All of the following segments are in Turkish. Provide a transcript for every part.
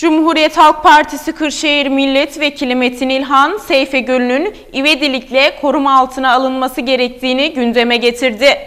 Cumhuriyet Halk Partisi Kırşehir Milletvekili Metin İlhan, Seyfe Gölü'nün ivedilikle koruma altına alınması gerektiğini gündeme getirdi.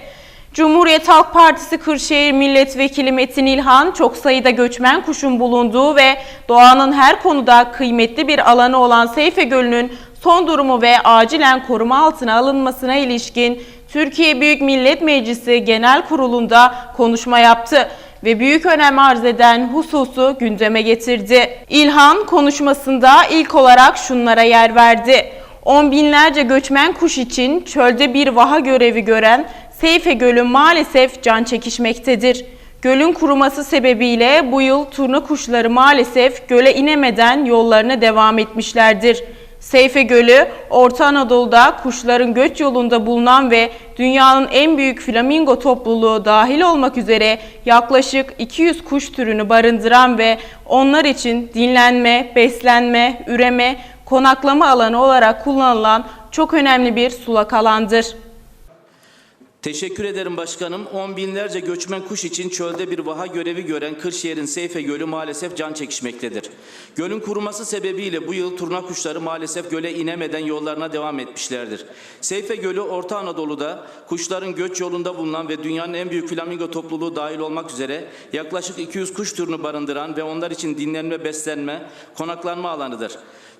Cumhuriyet Halk Partisi Kırşehir Milletvekili Metin İlhan, çok sayıda göçmen kuşun bulunduğu ve doğanın her konuda kıymetli bir alanı olan Seyfe Gölü'nün son durumu ve acilen koruma altına alınmasına ilişkin Türkiye Büyük Millet Meclisi Genel Kurulu'nda konuşma yaptı ve büyük önem arz eden hususu gündeme getirdi. İlhan konuşmasında ilk olarak şunlara yer verdi. On binlerce göçmen kuş için çölde bir vaha görevi gören Seyfe Gölü maalesef can çekişmektedir. Gölün kuruması sebebiyle bu yıl turna kuşları maalesef göle inemeden yollarına devam etmişlerdir. Seyfe Gölü, Orta Anadolu'da kuşların göç yolunda bulunan ve dünyanın en büyük flamingo topluluğu dahil olmak üzere yaklaşık 200 kuş türünü barındıran ve onlar için dinlenme, beslenme, üreme, konaklama alanı olarak kullanılan çok önemli bir sulak alandır. Teşekkür ederim başkanım. On binlerce göçmen kuş için çölde bir vaha görevi gören Kırşehir'in Seyfe Gölü maalesef can çekişmektedir. Gölün kuruması sebebiyle bu yıl turna kuşları maalesef göle inemeden yollarına devam etmişlerdir. Seyfe Gölü Orta Anadolu'da kuşların göç yolunda bulunan ve dünyanın en büyük flamingo topluluğu dahil olmak üzere yaklaşık 200 kuş türünü barındıran ve onlar için dinlenme, beslenme, konaklanma alanıdır.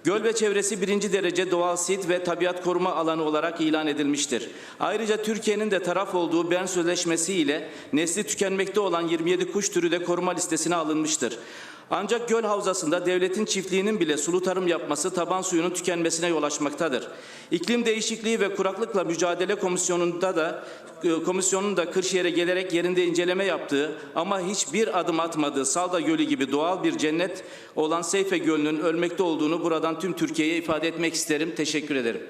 Göl ve çevresi birinci derece doğal sit ve tabiat koruma alanı olarak ilan edilmiştir. Ayrıca Türkiye'nin de taraf olduğu Bern Sözleşmesi ile nesli tükenmekte olan 27 kuş türü de koruma listesine alınmıştır. Ancak göl havzasında devletin çiftliğinin bile sulu tarım yapması taban suyunun tükenmesine yol açmaktadır. İklim değişikliği ve kuraklıkla mücadele komisyonunda da e, komisyonun da Kırşehir'e gelerek yerinde inceleme yaptığı ama hiçbir adım atmadığı Salda Gölü gibi doğal bir cennet olan Seyfe Gölü'nün ölmekte olduğunu buradan tüm Türkiye'ye ifade etmek isterim. Teşekkür ederim.